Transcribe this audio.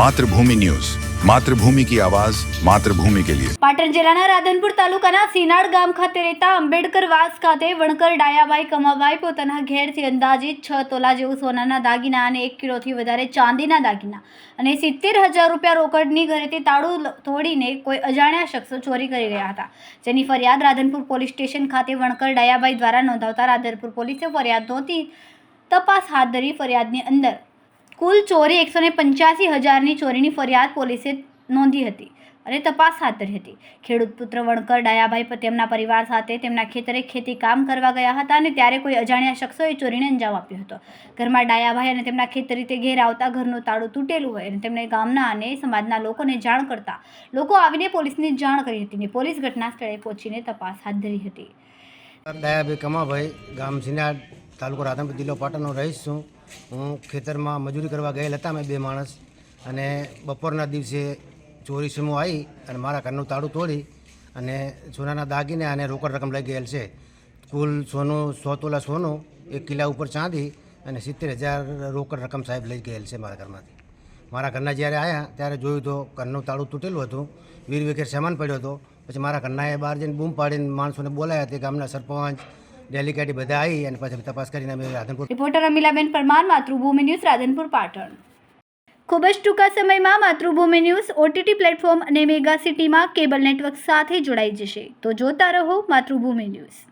Mathrubhumi news. Mathrubhumi કી આવાજ, માતૃભૂમિ કે લિયે. પાટણ જિલ્લાના રાધનપુર તાલુકાના સીનાડ ગામ ખાતે રહેતા આંબેડકર વાસ ખાતે વણકર ડાયાભાઈ કમાભાઈ પોતાના ઘેરથી અંદાજિત છ તોલા જેવું સોનાના દાગીના અને એક કિલોથી વધારે ચાંદીના દાગીના અને સિત્તેર હજાર રૂપિયા રોકડની ઘરેથી તાળું તોડીને કોઈ અજાણ્યા શખ્સો ચોરી કરી રહ્યા હતા. જેની ફરિયાદ રાધનપુર પોલીસ સ્ટેશન ખાતે વણકર ડાયાભાઈ દ્વારા નોંધાવતા રાધનપુર પોલીસે ફરિયાદ નોંધી તપાસ હાથ ધરી ફરિયાદની અંદર કુલ ચોરી એકસો ને પંચ્યાસી હજારની ચોરીની ફરિયાદ પોલીસે નોંધી હતી અને તપાસ હાથ ધરી હતી. ખેડૂત પુત્ર વણકર ડાયાભાઈ તેમના પરિવાર સાથે તેમના ખેતરે ખેતી કામ કરવા ગયા હતા અને ત્યારે કોઈ અજાણ્યા શખ્સોએ ચોરીને અંજામ આપ્યો હતો. ઘરમાં ડાયાભાઈ અને તેમના ખેતર ઘેર આવતા ઘરનું તાળું તૂટેલું હોય અને તેમણે ગામના અને સમાજના લોકોને જાણ કરતા લોકો આવીને પોલીસને જાણ કરી હતી અને પોલીસ ઘટના સ્થળે પહોંચીને તપાસ હાથ ધરી હતી. ડાયાભાઈ કમાભાઈ, ગામ સિનાડ તાલુકો રાધનપુર જિલ્લો પાટણનો રહીશ છું. હું ખેતરમાં મજૂરી કરવા ગયેલ હતા અમે બે માણસ. અને બપોરના દિવસે ચોરી સમૂહ આવી અને મારા ઘરનું તાળું તોડી અને સોનાના દાગીને અને રોકડ રકમ લઈ ગયેલ છે. કુલ સોનું, સો તોલા સોનું, એક કિલ્લા ઉપર ચાંદી અને સિત્તેર હજાર રોકડ રકમ સાહેબ લઈ ગયેલ છે મારા ઘરમાંથી. મારા ઘરના જ્યારે આવ્યા ત્યારે જોયું તો ઘરનું તાળું તૂટેલું હતું. વીર વિખેર સામાન પડ્યો હતો. પછી મારા ઘરના એ બહાર જઈને બૂમ પાડીને માણસોને બોલાયા તે ગામના સરપંચ ડેલિકેટી બધા આવી અને પછી તપાસ કરીને અમે રાધનપુર રિપોર્ટર અમીલાબેન પરમાર, માતૃભૂમિ ન્યૂઝ, રાધનપુર, પાટણ. ખૂબ જ ટૂંકા સમયમાં માતૃભૂમિ ન્યૂઝ ઓટીટી પ્લેટફોર્મ અને મેગા સિટીમાં કેબલ નેટવર્ક સાથે જોડાઈ જશે. તો જોતા રહો માતૃભૂમિ ન્યૂઝ.